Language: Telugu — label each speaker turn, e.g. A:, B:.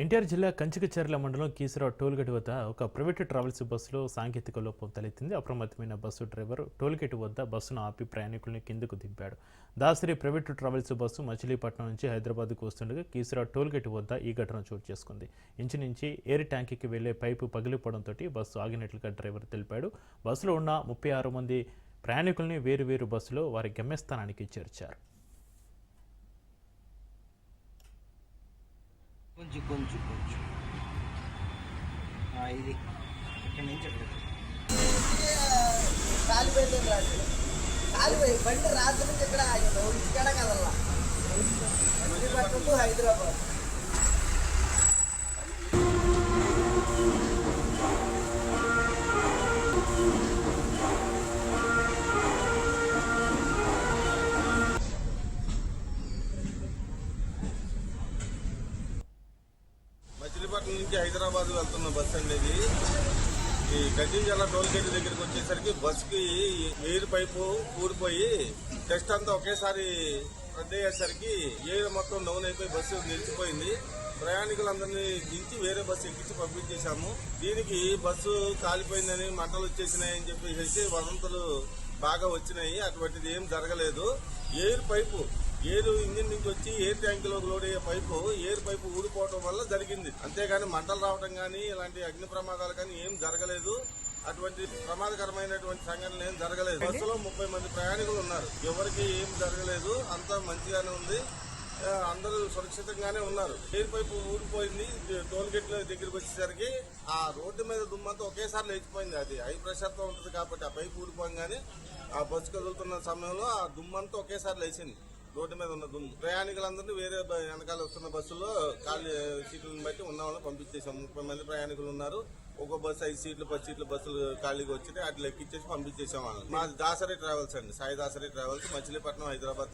A: ఎన్టీఆర్ జిల్లా కంచికచర్ల మండలం కీసరావు టోల్గేట్ వద్ద ఒక ప్రైవేట్ ట్రావెల్స్ బస్సులో సాంకేతిక లోపం తలెత్తింది. అప్రమత్తమైన బస్సు డ్రైవర్ టోల్గేట్ వద్ద బస్సును ఆపి ప్రయాణికుల్ని కిందకు దింపాడు. Dasari private travels bus Machilipatnam నుంచి హైదరాబాద్కు వస్తుండగా కీసరావు టోల్గేట్ వద్ద ఈ ఘటన చోటు చేసుకుంది. ఇంచు నుంచి ఎయిర్ ట్యాంక్కి వెళ్ళే పైపు పగిలిపోవడంతో బస్సు ఆగినట్లుగా డ్రైవర్ తెలిపాడు. బస్సులో ఉన్న ముప్పై ఆరు మంది ప్రయాణికుల్ని వేరు వేరు బస్సులో వారి గమ్యస్థానానికి చేర్చారు.
B: కొంచెం కొంచెం కొంచెం. ఇది. ఇక్కడ నుంచి
C: కాలిపోయింది రాత్రి కాలిపోయి బండి రాత్రి నుంచి ఇక్కడ ఆగింది. ఇక్కడ కదల్లా. హైదరాబాద్.
D: నుంచి హైదరాబాద్ వెళ్తున్న బస్ అండి ఇది. ఈ గడ్డిజల్ల టోల్ గేట్ దగ్గరికి వచ్చేసరికి బస్కి ఎయిర్ పైపు ఊడిపోయి టెస్ట్ అంతా ఒకేసారి రద్దు అయ్యేసరికి ఎయిర్ మొత్తం డౌన్ అయిపోయి బస్సు నిలిచిపోయింది. ప్రయాణికులందరినీ దించి వేరే బస్సు ఎక్కించి పంపించేశాము. దీనికి బస్సు కాలిపోయిందని మంటలు వచ్చేసినాయని చెప్పేసి వదంతులు బాగా వచ్చినాయి. అటువంటిది ఏం జరగలేదు. ఎయిర్ పైపు ఏరు ఇంజిన్ నుంచి వచ్చి ఎయిర్ ట్యాంక్లోకి లోడ్ అయ్యే పైపు ఎయిర్ పైపు ఊడిపోవడం వల్ల జరిగింది. అంతేగాని మంటలు రావడం కానీ ఇలాంటి అగ్ని ప్రమాదాలు కానీ ఏం జరగలేదు. అటువంటి ప్రమాదకరమైనటువంటి సంఘటనలు ఏం జరగలేదు. బస్సులో ముప్పై మంది ప్రయాణికులు ఉన్నారు. ఎవరికి ఏం జరగలేదు. అంతా మంచిగానే ఉంది. అందరూ సురక్షితంగానే ఉన్నారు. ఎయిర్ పైపు ఊడిపోయింది. టోల్ గేట్ దగ్గరికి వచ్చేసరికి ఆ రోడ్డు మీద దుమ్మంతా ఒకేసారి లేచిపోయింది. అది హై ప్రెషర్తో ఉంటుంది కాబట్టి ఆ పైపు ఊడిపోగానే ఆ బస్సు కదులుతున్న సమయంలో ఆ దుమ్మంతా ఒకేసారి లేచింది. రోడ్డు మీద ఉన్న దుమ్ము ప్రయాణికులందరినీ వేరే వెనకాల వస్తున్న బస్సులో ఖాళీ సీట్లను బట్టి ఉన్న వాళ్ళని పంపించేసాం ముప్పై మంది ప్రయాణికులు ఉన్నారు. ఒక్కో బస్సు ఐదు సీట్లు పది సీట్ల బస్సులు ఖాళీగా వచ్చి అట్లా లెక్కించేసి పంపించేసాం వాళ్ళని. మాది దాసరి ట్రావెల్స్ అండి. సాయి దాసరి ట్రావెల్స్ మచిలీపట్నం హైదరాబాద్.